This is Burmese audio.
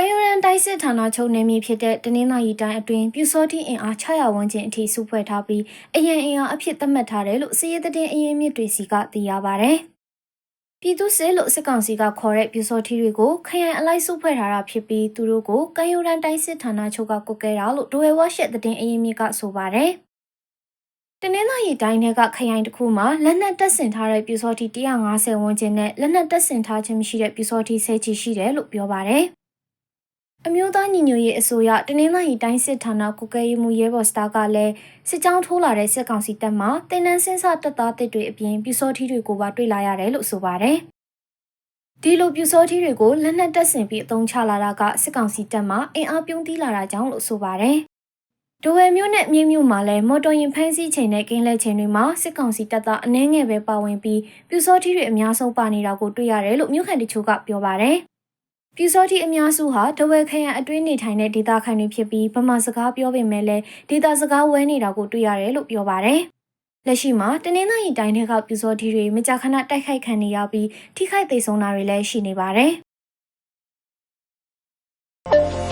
ကံရိုရန်တိုင်းစစ်ဌာနချုပ်နယ်မြေဖြစ်တဲ့တနင်္သာရီတိုင်းအတွင်းပြူစောတိအင်အား600ဝန်းကျင်အထိစုဖွဲ့ထားပြီးအရန်အင်အားအဖြစ်သတ်မှတ်ထားတယ်လို့စီးရဲတဲ့အရင်းမြစ်တွေစီကသိရပါဗျ။ပြည်သူစစ်လို့စစ်ကောင်စီကခေါ်တဲ့ပြူစောတိတွေကိုခရိုင်အလိုက်စုဖွဲ့ထားတာဖြစ်ပြီးသူတို့ကိုကံရိုရန်တိုင်းစစ်ဌာနချုပ်ကကုတ်ကဲတာလို့ဒိုဝဲဝါရှက်တဲ့အရင်းမြစ်ကဆိုပါတယ်။တနင်္သာရီတိုင်းထဲကခရိုင်တစ်ခုမှာလက်နက်တပ်ဆင်ထားတဲ့ပြူစောတိ150ဝန်းကျင်နဲ့လက်နက်တပ်ဆင်ထားခြင်းမရှိတဲ့ပြူစောတိ10ချီရှိတယ်လို့ပြောပါတယ်။ အမျိုးသားညီညွတ်ရေးအစိုးရတနင်္သာရီတိုင်းစစ်ဌာနကုကဲရေးမှုရဲဘော်စတာကလည်းစစ်ကြောင်းထိုးလာတဲ့စစ်ကောင်စီတပ်မှတင်နန်းစင်းစတပ်သားတစ်တွေအပြင်ပြူစောထီးတွေကိုပါတွေ့လာရတယ်လို့ဆိုပါတယ်။ဒီလိုပြူစောထီးတွေကိုလက်နက်တပ်ဆင်ပြီးအသုံးချလာတာကစစ်ကောင်စီတပ်မှအင်အားပြုံးတီးလာတာကြောင့်လို့ဆိုပါတယ်။ဒိုဝဲမျိုးနဲ့မြင်းမျိုးမှာလည်းမော်တော်ယာဉ်ဖမ်းဆီးချိန်နဲ့ကင်းလဲချိန်တွေမှာစစ်ကောင်စီတပ်သားအနှဲငယ်ပဲပါဝင်ပြီးပြူစောထီးတွေအများဆုံးပါနေတာကိုတွေ့ရတယ်လို့မြို့ခံတချို့ကပြောပါတယ်။ ပြူစောတိအများစုဟာတဝဲခရိုင်အတွင်းနေထိုင်တဲ့ဒေသခံတွေဖြစ်ပြီးဗမာစကားပြောပေမဲ့လည်းဒေသစကားဝဲနေတာကိုတွေ့ရတယ်လို့ပြောပါတယ်။လက်ရှိမှာတနင်္သာရီတိုင်းထဲကပြူစောတိတွေမကြာခဏတိုက်ခိုက်ခံနေရပြီးထိခိုက်ဒေဆုံးတာတွေလည်းရှိနေပါတယ်။